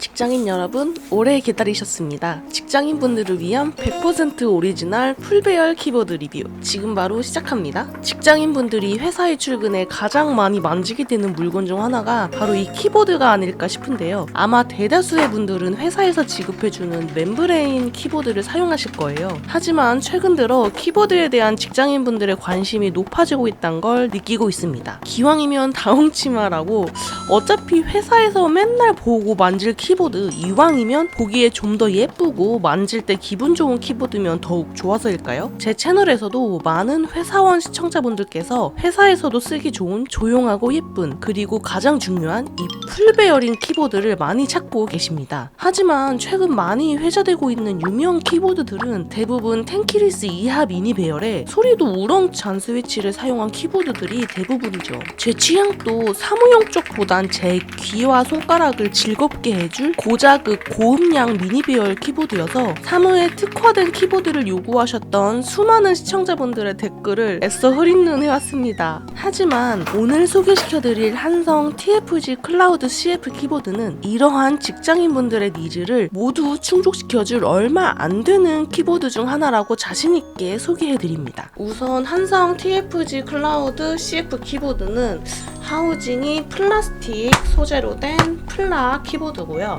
직장인 여러분, 오래 기다리셨습니다. 직장인분들을 위한 100% 오리지널 풀배열 키보드 리뷰. 지금 바로 시작합니다. 직장인분들이 회사에 출근해 가장 많이 만지게 되는 물건 중 하나가 바로 이 키보드가 아닐까 싶은데요. 아마 대다수의 분들은 회사에서 지급해주는 멤브레인 키보드를 사용하실 거예요. 하지만 최근 들어 키보드에 대한 직장인분들의 관심이 높아지고 있다는 걸 느끼고 있습니다. 기왕이면 다홍치마라고 어차피 회사에서 맨날 보고 만질 키보드 이왕이면 보기에 좀 더 예쁘고 만질 때 기분 좋은 키보드면 더욱 좋아서일까요? 제 채널에서도 많은 회사원 시청자분들께서 회사에서도 쓰기 좋은 조용하고 예쁜 그리고 가장 중요한 이 풀배열인 키보드를 많이 찾고 계십니다. 하지만 최근 많이 회자되고 있는 유명 키보드들은 대부분 텐키리스 이하 미니 배열에 소리도 우렁찬 스위치를 사용한 키보드들이 대부분이죠. 제 취향도 사무용 쪽보단 제 귀와 손가락을 즐겁게 해줄 고자극 고음량 미니 배열 키보드여서 사무에 특화된 키보드를 요구하셨던 수많은 시청자분들의 댓글을 애써 흐릿눈 해왔습니다. 하지만 오늘 소개시켜드릴 한성 TFG 클라우드 CF 키보드는 이러한 직장인분들의 니즈를 모두 충족시켜줄 얼마 안 되는 키보드 중 하나라고 자신있게 소개해드립니다. 우선 한성 TFG 클라우드 CF 키보드는 하우징이 플라스틱 소재로 된 플라 키보드고요.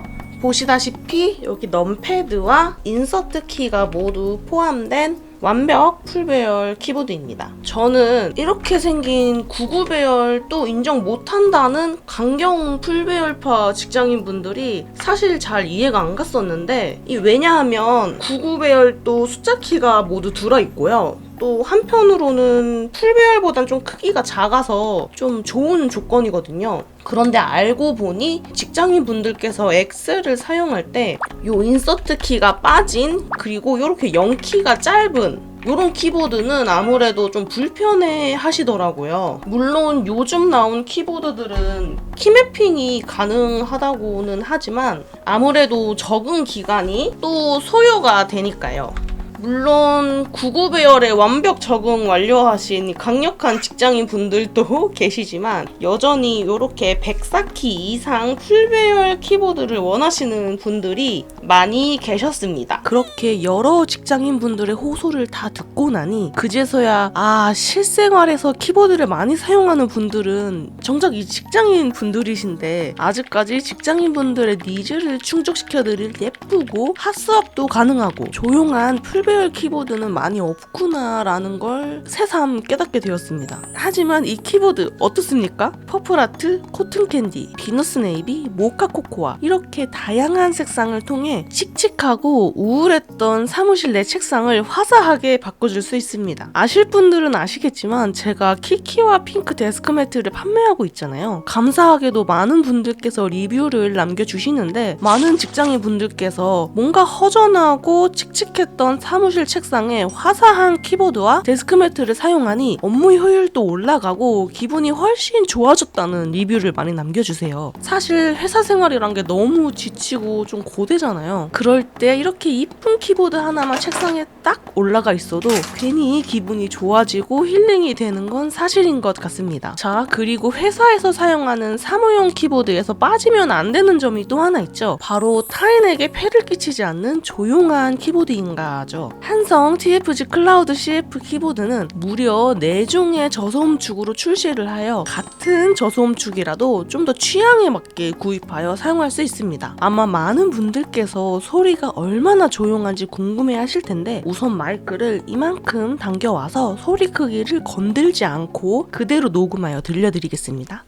보시다시피 여기 넘패드와 인서트 키가 모두 포함된 완벽 풀배열 키보드입니다. 저는 이렇게 생긴 99배열도 인정 못한다는 강경 풀배열파 직장인분들이 사실 잘 이해가 안 갔었는데 이 왜냐하면 99배열도 숫자 키가 모두 들어있고요. 또 한편으로는 풀배열보단 좀 크기가 작아서 좀 좋은 조건이거든요. 그런데 알고 보니 직장인 분들께서 엑셀을 사용할 때요 인서트 키가 빠진 그리고 이렇게 0키가 짧은 이런 키보드는 아무래도 좀 불편해 하시더라고요. 물론 요즘 나온 키보드들은 키매핑이 가능하다고는 하지만 아무래도 적응 기간이 또 소요가 되니까요. 물론 99배열에 완벽 적응 완료하신 강력한 직장인 분들도 계시지만 여전히 이렇게 104키 이상 풀배열 키보드를 원하시는 분들이 많이 계셨습니다. 그렇게 여러 직장인 분들의 호소를 다 듣고 나니 그제서야 아 실생활에서 키보드를 많이 사용하는 분들은 정작 이 직장인 분들이신데 아직까지 직장인 분들의 니즈를 충족시켜드릴 예쁘고 핫스업도 가능하고 조용한 풀배열 키보드는 많이 없구나라는 걸 새삼 깨닫게 되었습니다. 하지만 이 키보드 어떻습니까? 퍼플아트, 코튼캔디, 비너스 네이비, 모카 코코아 이렇게 다양한 색상을 통해 칙칙하고 우울했던 사무실 내 책상을 화사하게 바꿔줄 수 있습니다. 아실 분들은 아시겠지만 제가 키키와 핑크 데스크 매트를 판매하고 있잖아요. 감사하게도 많은 분들께서 리뷰를 남겨주시는데 많은 직장인 분들께서 뭔가 허전하고 칙칙했던 사무실 책상에 화사한 키보드와 데스크 매트를 사용하니 업무 효율도 올라가고 기분이 훨씬 좋아졌다는 리뷰를 많이 남겨주세요. 사실 회사 생활이란 게 너무 지치고 좀 고되잖아요. 그럴 때 이렇게 이쁜 키보드 하나만 책상에 딱 올라가 있어도 괜히 기분이 좋아지고 힐링이 되는 건 사실인 것 같습니다. 자, 그리고 회사에서 사용하는 사무용 키보드에서 빠지면 안 되는 점이 또 하나 있죠. 바로 타인에게 폐를 끼치지 않는 조용한 키보드인가죠. 한성 TFG 클라우드 CF 키보드는 무려 4종의 저소음축으로 출시를 하여 같은 저소음축이라도 좀 더 취향에 맞게 구입하여 사용할 수 있습니다. 아마 많은 분들께서 소리가 얼마나 조용한지 궁금해 하실 텐데 우선 마이크를 이만큼 당겨와서 소리 크기를 건들지 않고 그대로 녹음하여 들려드리겠습니다.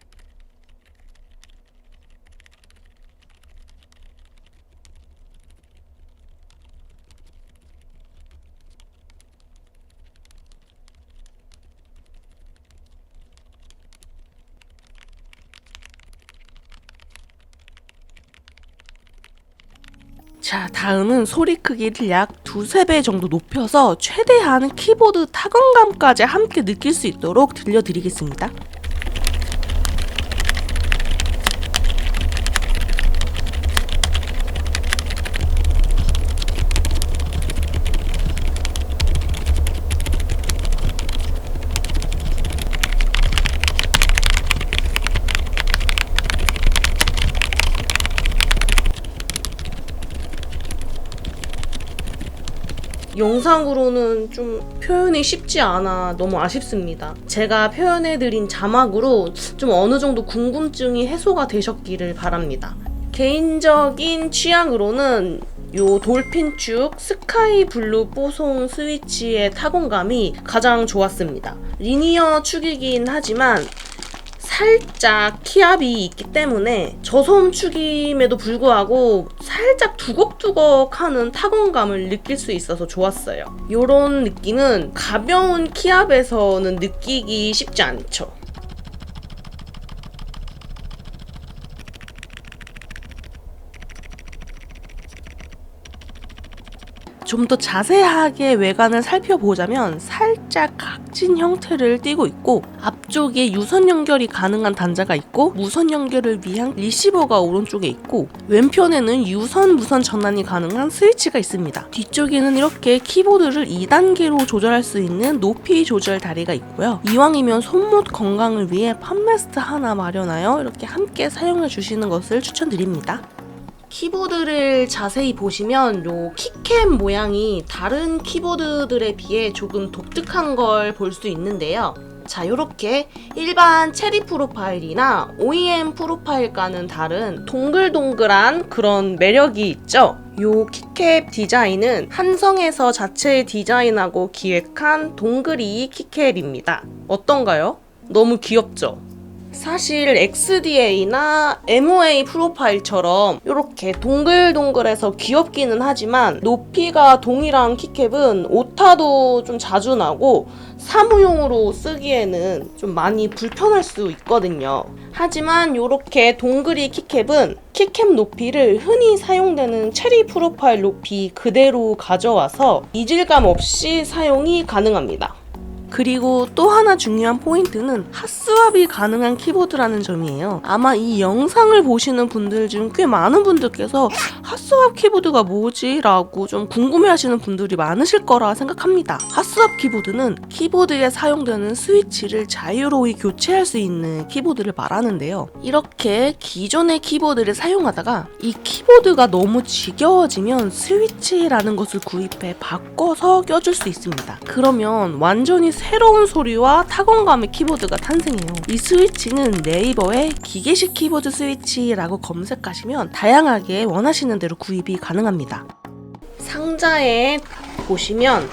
자, 다음은 소리 크기를 약 두세 배 정도 높여서 최대한 키보드 타건감까지 함께 느낄 수 있도록 들려드리겠습니다. 영상으로는 좀 표현이 쉽지 않아 너무 아쉽습니다. 제가 표현해드린 자막으로 좀 어느 정도 궁금증이 해소가 되셨기를 바랍니다. 개인적인 취향으로는 요 돌핀축 스카이 블루 뽀송 스위치의 타건감이 가장 좋았습니다. 리니어 축이긴 하지만 살짝 키압이 있기 때문에 저소음 축임에도 불구하고 살짝 두걱두걱하는 타건감을 느낄 수 있어서 좋았어요. 요런 느낌은 가벼운 키압에서는 느끼기 쉽지 않죠. 좀 더 자세하게 외관을 살펴보자면 살짝 각진 형태를 띠고 있고 앞쪽에 유선 연결이 가능한 단자가 있고 무선 연결을 위한 리시버가 오른쪽에 있고 왼편에는 유선 무선 전환이 가능한 스위치가 있습니다. 뒤쪽에는 이렇게 키보드를 2단계로 조절할 수 있는 높이 조절 다리가 있고요. 이왕이면 손목 건강을 위해 팜레스트 하나 마련하여 이렇게 함께 사용해 주시는 것을 추천드립니다. 키보드를 자세히 보시면 요 키캠 모양이 다른 키보드들에 비해 조금 독특한 걸 볼 수 있는데요. 자, 요렇게 일반 체리 프로파일이나 OEM 프로파일과는 다른 동글동글한 그런 매력이 있죠. 요 키캡 디자인은 한성에서 자체 디자인하고 기획한 동그리 키캡입니다. 어떤가요? 너무 귀엽죠? 사실 XDA나 MOA 프로파일처럼 이렇게 동글동글해서 귀엽기는 하지만 높이가 동일한 키캡은 오타도 좀 자주 나고 사무용으로 쓰기에는 좀 많이 불편할 수 있거든요. 하지만 이렇게 동그리 키캡은 키캡 높이를 흔히 사용되는 체리 프로파일 높이 그대로 가져와서 이질감 없이 사용이 가능합니다. 그리고 또 하나 중요한 포인트는 핫스왑이 가능한 키보드라는 점이에요. 아마 이 영상을 보시는 분들 중 꽤 많은 분들께서 핫스왑 키보드가 뭐지? 라고 좀 궁금해 하시는 분들이 많으실 거라 생각합니다. 핫스왑 키보드는 키보드에 사용되는 스위치를 자유로이 교체할 수 있는 키보드를 말하는데요. 이렇게 기존의 키보드를 사용하다가 이 키보드가 너무 지겨워지면 스위치라는 것을 구입해 바꿔서 껴줄 수 있습니다. 그러면 완전히 새로운 소리와 타건감의 키보드가 탄생해요. 이 스위치는 네이버에 기계식 키보드 스위치라고 검색하시면 다양하게 원하시는 대로 구입이 가능합니다. 상자에 보시면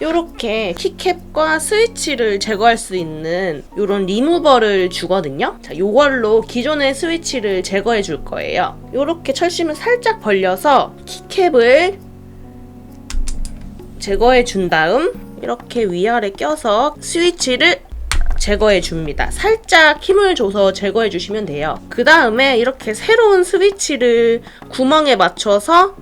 이렇게 키캡과 스위치를 제거할 수 있는 이런 리무버를 주거든요. 자, 요걸로 기존의 스위치를 제거해 줄 거예요. 이렇게 철심을 살짝 벌려서 키캡을 제거해 준 다음 이렇게 위아래 껴서 스위치를 제거해 줍니다. 살짝 힘을 줘서 제거해 주시면 돼요. 그 다음에 이렇게 새로운 스위치를 구멍에 맞춰서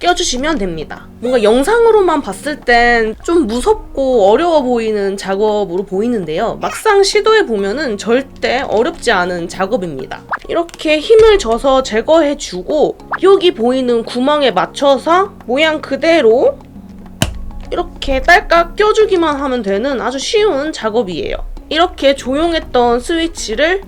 껴주시면 됩니다. 뭔가 영상으로만 봤을 땐 좀 무섭고 어려워 보이는 작업으로 보이는데요. 막상 시도해 보면은 절대 어렵지 않은 작업입니다. 이렇게 힘을 줘서 제거해 주고 여기 보이는 구멍에 맞춰서 모양 그대로 이렇게 딸깍 껴주기만 하면 되는 아주 쉬운 작업이에요. 이렇게 조용했던 스위치를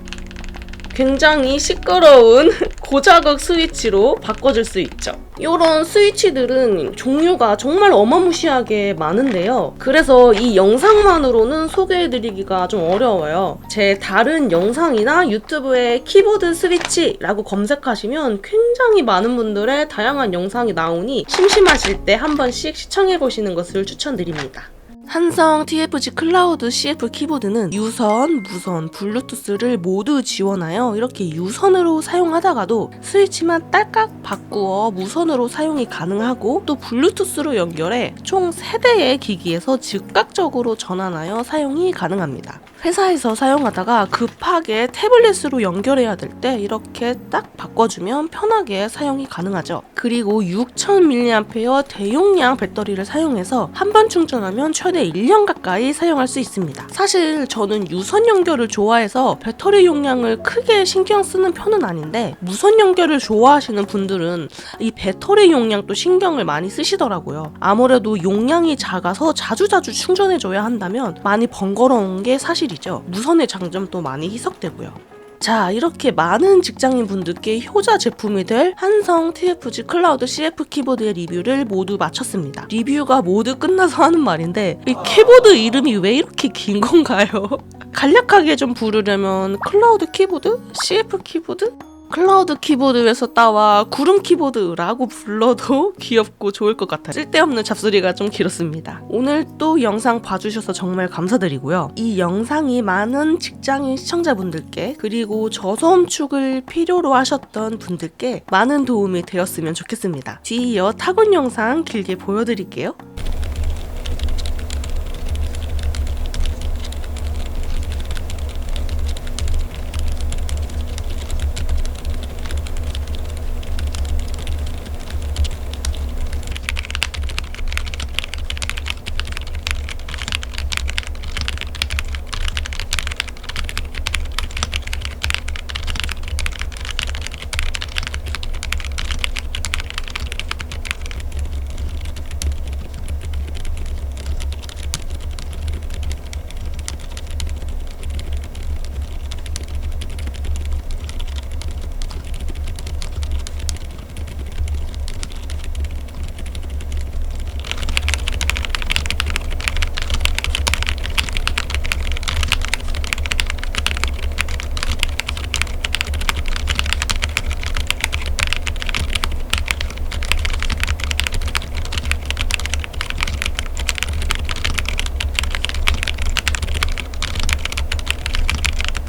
굉장히 시끄러운 고자극 스위치로 바꿔줄 수 있죠. 이런 스위치들은 종류가 정말 어마무시하게 많은데요. 그래서 이 영상만으로는 소개해드리기가 좀 어려워요. 제 다른 영상이나 유튜브에 키보드 스위치라고 검색하시면 굉장히 많은 분들의 다양한 영상이 나오니 심심하실 때 한 번씩 시청해보시는 것을 추천드립니다. 한성 TFG 클라우드 CF 키보드는 유선, 무선, 블루투스를 모두 지원하여 이렇게 유선으로 사용하다가도 스위치만 딸깍 바꾸어 무선으로 사용이 가능하고 또 블루투스로 연결해 총 3대의 기기에서 즉각적으로 전환하여 사용이 가능합니다. 회사에서 사용하다가 급하게 태블릿으로 연결해야 될 때 이렇게 딱 바꿔주면 편하게 사용이 가능하죠. 그리고 6000mAh 대용량 배터리를 사용해서 한 번 충전하면 최대 1년 가까이 사용할 수 있습니다. 사실 저는 유선 연결을 좋아해서 배터리 용량을 크게 신경 쓰는 편은 아닌데 무선 연결을 좋아하시는 분들은 이 배터리 용량도 신경을 많이 쓰시더라고요. 아무래도 용량이 작아서 자주자주 충전해줘야 한다면 많이 번거로운 게 사실이죠. 무선의 장점도 많이 희석되고요. 자, 이렇게 많은 직장인 분들께 효자 제품이 될 한성 TFG 클라우드 CF 키보드의 리뷰를 모두 마쳤습니다. 리뷰가 모두 끝나서 하는 말인데 이 키보드 이름이 왜 이렇게 긴 건가요? 간략하게 좀 부르려면 클라우드 키보드? CF 키보드? 클라우드 키보드에서 따와 구름 키보드라고 불러도 귀엽고 좋을 것 같아요. 쓸데없는 잡소리가 좀 길었습니다. 오늘 또 영상 봐주셔서 정말 감사드리고요. 이 영상이 많은 직장인 시청자분들께 그리고 저소음축을 필요로 하셨던 분들께 많은 도움이 되었으면 좋겠습니다. 뒤이어 타군 영상 길게 보여드릴게요.